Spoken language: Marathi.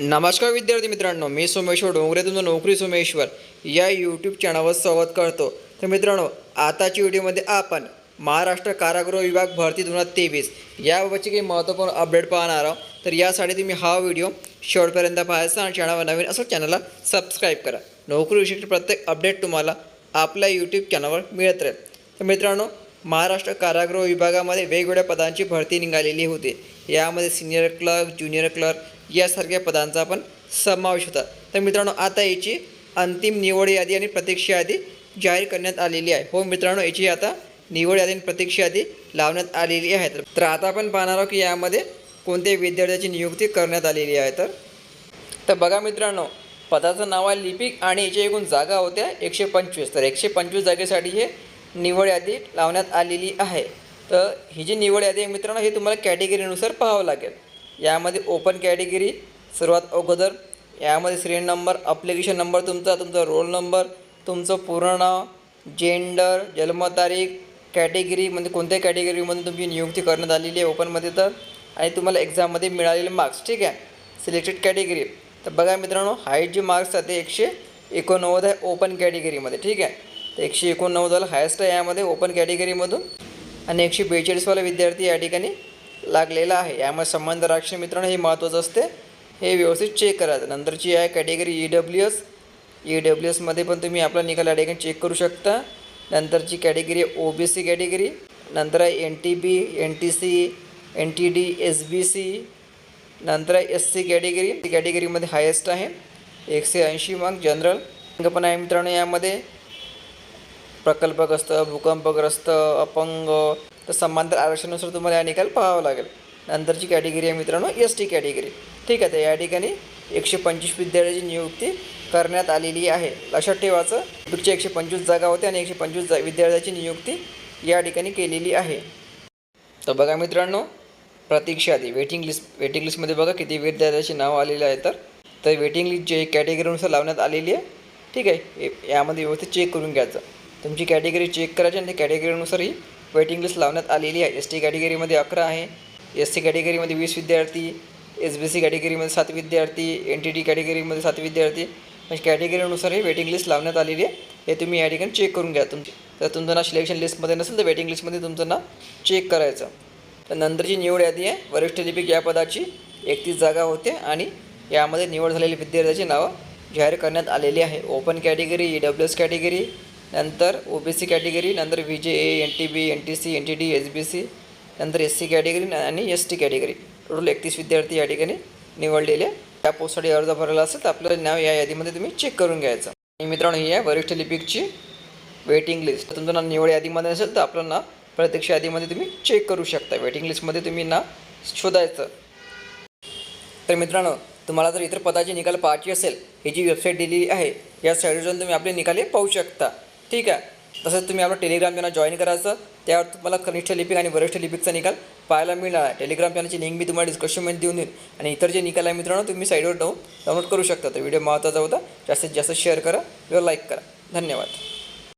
नमस्कार विद्यार्थी मित्रांनो मी सोमेश्वर डोंगरे तुमचं नोकरी सोमेश्वर या यूट्यूब चॅनलवर स्वागत करतो. तर मित्रांनो आताच्या व्हिडिओमध्ये आपण महाराष्ट्र कारागृह विभाग भरती दोन हजार तेवीस याबाबतची काही महत्त्वपूर्ण अपडेट पाहणार आहोत. तर यासाठी तुम्ही हा व्हिडिओ शेवटपर्यंत पाहायचा आणि चॅनलवर नवीन असं चॅनलला सबस्क्राईब करा. नोकरीविषयी प्रत्येक अपडेट तुम्हाला आपल्या यूट्यूब चॅनलवर मिळत राहील. तर मित्रांनो महाराष्ट्र कारागृह विभागामध्ये वेगवेगळ्या पदांची भरती निघालेली होती. यामध्ये सिनियर क्लर्क ज्युनियर क्लर्क यासारख्या पदांचा पण समावेश होता. तर मित्रांनो आता याची अंतिम निवड यादी आणि प्रतीक्षा यादी जाहीर करण्यात आलेली आहे. हो मित्रांनो याची आता निवड यादी आणि प्रतीक्षा यादी लावण्यात आलेली आहे. तर आता आपण पाहणार आहोत की यामध्ये कोणत्या विद्यार्थ्याची नियुक्ती करण्यात आलेली आहे. तर तर बघा मित्रांनो पदाचं नाव आहे लिपिक आणि याच्या एकूण जागा होत्या एकशे पंचवीस. तर एकशे पंचवीस जागेसाठी हे निवड यादी लावण्यात आलेली आहे. तर ही जी निवड यादी आहे मित्रांनो हे तुम्हाला कॅटेगरीनुसार पाहावं लागेल. यामध्ये ओपन कॅटेगरी सर्वात अगोदर. यामध्ये सिरियल नंबर अप्लिकेशन नंबर तुमचा तुमचा रोल नंबर तुमचं पूर्ण नाव जेंडर जन्मतारीख कॅटेगरी म्हणजे कोणत्या कॅटेगरीमधून तुमची नियुक्ती करण्यात आलेली आहे ओपनमध्ये तर. आणि तुम्हाला एक्झाममध्ये मिळालेले मार्क्स ठीक आहे? सिलेक्टेड कॅटेगरी तर बघा मित्रांनो हाईट जे मार्क्स आहे ते एकशे एकोणनव्वद आहे ओपन कॅटेगरीमध्ये ठीक आहे? तर एकशे एकोणनव्वदवाला हायस्ट आहे यामध्ये ओपन कॅटेगरीमधून आणि एकशे बेचाळीसवाला विद्यार्थी या ठिकाणी लागलेला आहे. यामुळे संबंध राक्षी मित्रांनो हे महत्त्वाचं असते. हे व्यवस्थित चेक करायचं नंतरची आहे category E W S E W एसमध्ये पण तुम्ही आपला निकाल या ठिकाणी चेक करू शकता. नंतरची category O B C category नंतर आहे N T B N T C N T D S B C नंतर आहे एस सी कॅटेगरी ती कॅटेगरीमध्ये हायेस्ट आहे. एकशे ऐंशी मार्क जनरल पण आहे मित्रांनो यामध्ये. प्रकल्पग्रस्त भूकंपग्रस्त अपंग तर समांतर आरक्षणानुसार तुम्हाला या निकाल पाहावा लागेल. नंतरची कॅटेगरी आहे मित्रांनो एस टी कॅटेगरी. ठीक आहे तर या ठिकाणी एकशे पंचवीस विद्यार्थ्याची नियुक्ती करण्यात आलेली आहे. लक्षात ठेवायचं पुढच्या एकशे पंचवीस जागा होत्या आणि एकशे पंचवीस जा विद्यार्थ्याची नियुक्ती या ठिकाणी केलेली आहे. तर बघा मित्रांनो प्रतीक्षा आधी वेटिंग लिस्ट वेटिंग लिस्टमध्ये बघा किती विद्यार्थ्याची नावं आलेली आहे तर. तर वेटिंग लिस्ट जे कॅटेगरीनुसार लावण्यात आलेली आहे ठीक आहे यामध्ये व्यवस्थित चेक करून घ्यायचं. तुमची कॅटेगरी चेक करायची आणि त्या कॅटेगरीनुसार ही वेटिंग लिस्ट लावण्यात आलेली आहे. एस टी कॅटेगरीमध्ये अकरा आहे. एस सी कॅटेगरीमध्ये वीस विद्यार्थी एस बी सी कॅटेगरीमध्ये सात विद्यार्थी एन टी टी कॅटेगरीमध्ये सात विद्यार्थी. म्हणजे कॅटेगरीनुसार ही वेटिंग लिस्ट लावण्यात आलेली आहे. हे तुम्ही या ठिकाणी चेक करून घ्या तुमची. तर तुमचं नाव सिलेक्शन लिस्टमध्ये नसेल तर वेटिंग लिस्टमध्ये तुमचं नाव चेक करायचं. तर नंतरची निवड यादी आहे. वरिष्ठ लिपिक या पदाची एकतीस जागा होते आणि यामध्ये निवड झालेल्या विद्यार्थ्याची नावं जाहीर करण्यात आलेली आहे. Open category E W S category नंतर ओ बी सी कॅटेगरी नंतर V J A N T B N T C N T D S B C नंतर एस सी कॅटेगरी आणि एस टी कॅटेगरी. टोटल एकतीस विद्यार्थी या ठिकाणी निवडलेले. त्या पोस्टसाठी अर्ज भरला असेल तर आपलं नाव या यादीमध्ये तुम्ही चेक करून घ्यायचं. आणि मित्रांनो ही आहे वरिष्ठ लिपिकची वेटिंग लिस्ट तुमचं नाव निवड यादीमध्ये असेल तर आपलं नाव प्रत्यक्ष यादीमध्ये तुम्ही चेक करू शकता. वेटिंग लिस्टमध्ये तुम्ही नाव शोधायचं. तर मित्रांनो तुम्हाला जर इतर पदाचे निकाल पाहायचे असेल ही जी वेबसाईट दिलेली आहे या साईटवर जाऊन तुम्ही आपले निकाले पाहू शकता. ठीक आहे. तसंच तुम्ही आपलं टेलिग्राम चॅनल जॉईन करायचं त्यावर तुम्हाला कनिष्ठ लिपिक आणि वरिष्ठ लिपिकचा निकाल पाहायला मिळणार आहे. टेलिग्राम चॅनलची लिंक मी तुम्हाला डिस्क्रिप्शनमध्ये देऊन देईन. आणि इतर जे निकाल आहे मित्रांनो तुम्ही साईडवर जाऊन डाउनलोड करू शकता. तर व्हिडिओ महत्त्वाचा होता. जास्तीत जास्त शेअर करा. किंवा लाईक करा. धन्यवाद.